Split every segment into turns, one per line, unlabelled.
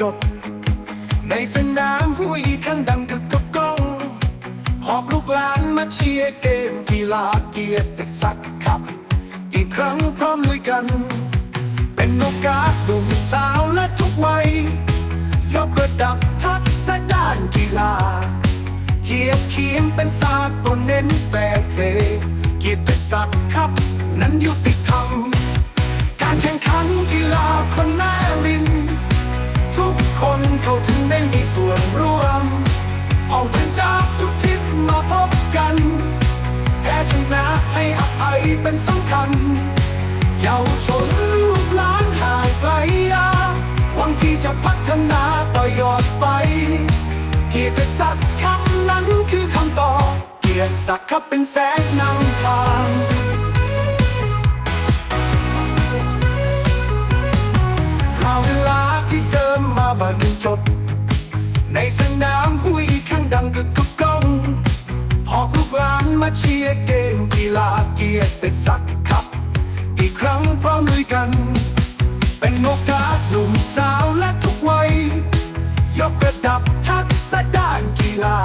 จบ ในสนามหุยข้างดังกึกกบก้องหอบลูกหลานมาเชียร์เกมกีฬาเกียรติศักดิ์ครับ อีกครั้งพร้อมลุยกัน เป็นโอกาสหนุ่มสาวและทุกวัยยกระดับทักษะด้านกีฬา เทียบเคียงเป็นศาสตร์ตัวเน้นแฟร์เพลเกียรติศักดิ์ครับ นั้นยุติธรรมการแข่งขันกีฬาคน ให้อภัยเป็นสำคัญ เยาวชนลูกหลานห่างไกลยาหวังที่จะพัฒนาต่อยอดไป เกียรติศักดิ์คำนั้นคือคำตอบเกียรติศักดิ์ครับเป็นแสงนำทางคราวเวลาที่เดิมมาบรรจบ ฬาเกียรติศักดิ์ครับ อีกครั้งพร้อมลุยกัน เป็นโอกาสหนุ่มสาวและทุกวัย ยกระดับทักษะด้านกีฬา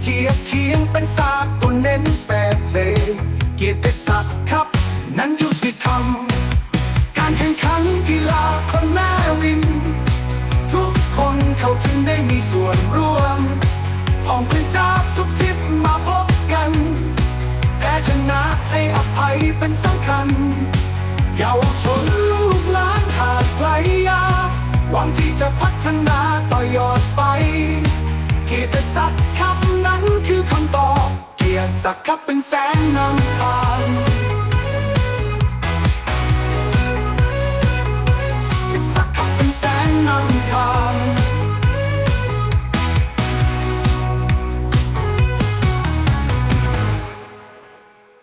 เทียบเคียงเป็นศาสตร์ตัวเน้นแฟร์เพลย์เกียรติศักดิ์ครับ นั้นยุติธรรม การแข่งขันกีฬาคนหน้าวิน ทุกคนเข้าถึงได้มีส่วนร่วมพ้องพื่อนจา เป็นสำคัญเยาวชนลูกหลานหากไกลยาหวังที่จะพัฒนาต่อยอดไป เกียรติศักดิ์คำนั้นคือคำตอบ เกียรติศักดิ์ครับเป็นแสงนำทาง